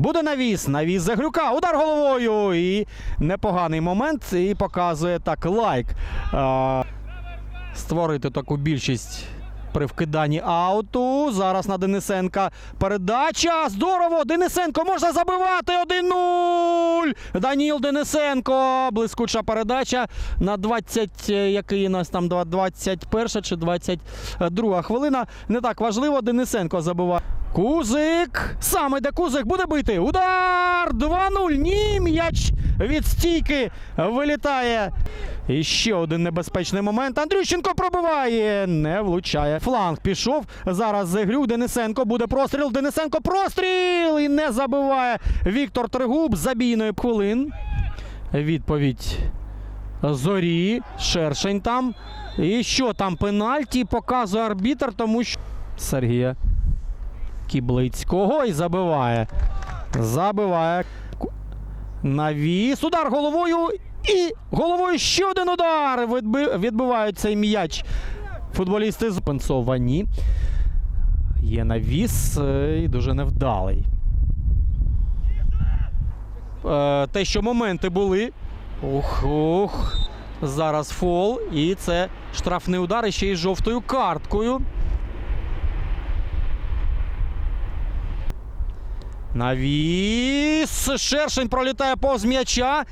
Буде навіс, навіс Загрюка, удар головою. І непоганий момент. І показує так лайк. А, створити таку більшість при вкиданні ауту. Зараз на Денисенка передача. Здорово! Денисенко можна забивати 1-0. Даніл Денисенко. Блискуча передача на 20, е, який у нас там 21 чи 22 хвилина. Не так важливо. Денисенко забиває. Кузик. Саме де Кузик буде бити. Удар! 2-0. Ні, м'яч від стійки вилітає. І ще один небезпечний момент. Андрющенко пробиває. Не влучає. Фланг пішов. Зараз Зегрюк. Денисенко буде простріл. Денисенко простріл! І не забиває Віктор Тригуб забійної хвилин. Відповідь Зорі. Шершень там. І що там? Пенальті показує арбітр, тому що Сергія Кіблицького і забиває. Забиває. Навіс. Удар головою. І головою ще один удар. Відби... Відбивають цей м'яч. Футболісти запенсовані. Є навіс е, і дуже невдалий. Е, те, що моменти були. Ух, ух. Зараз фол. І це штрафний удар ще й жовтою карткою. Навіс. Шершень пролітає повз м'яча.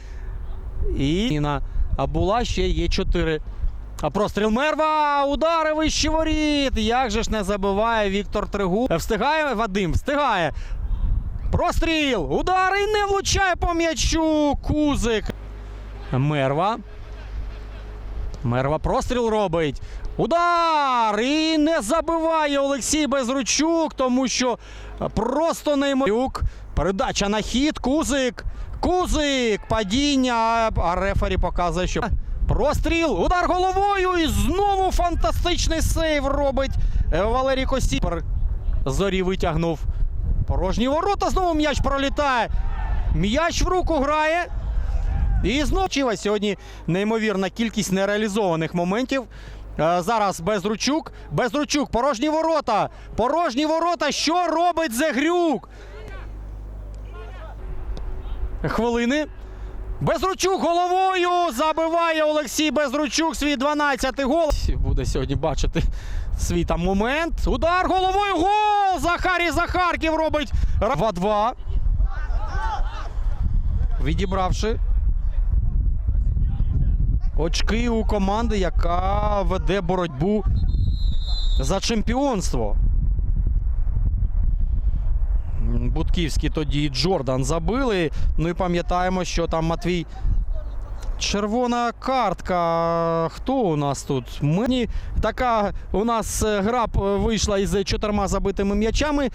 І на Абула ще є 4. А простріл Мерва. Удари вище воріт. Як же ж не забиває Віктор Тригу. Встигає Вадим, встигає. Простріл. Удар і не влучає по м'ячу. Кузик. Мерва. Мерва простріл робить. Удар! І не забиває Олексій Безручук, тому що просто неймовірно. Передача на хід. Кузик. Кузик. Падіння. А рефері показує, що простріл. Удар головою. І знову фантастичний сейв робить е, Валерій Костіпер. Зорі витягнув. Порожні ворота. Знову м'яч пролітає. М'яч в руку грає. І знову сьогодні неймовірна кількість нереалізованих моментів. Е, Зараз Безручук. Безручук, порожні ворота. Порожні ворота. Що робить Зегрюк? Хвилини. Безручук головою забиває Олексій Безручук свій 12-й гол. Буде сьогодні бачити свій там момент. Удар головою. Гол! Захарій Захарків робить 2-2. Відібравши очки у команди, яка веде боротьбу за чемпіонство. Будківський тоді Джордан забили. Ну і пам'ятаємо, що там Матвій. Червона картка. Хто у нас тут? Мені така у нас е, гра вийшла із чотирма забитими м'ячами.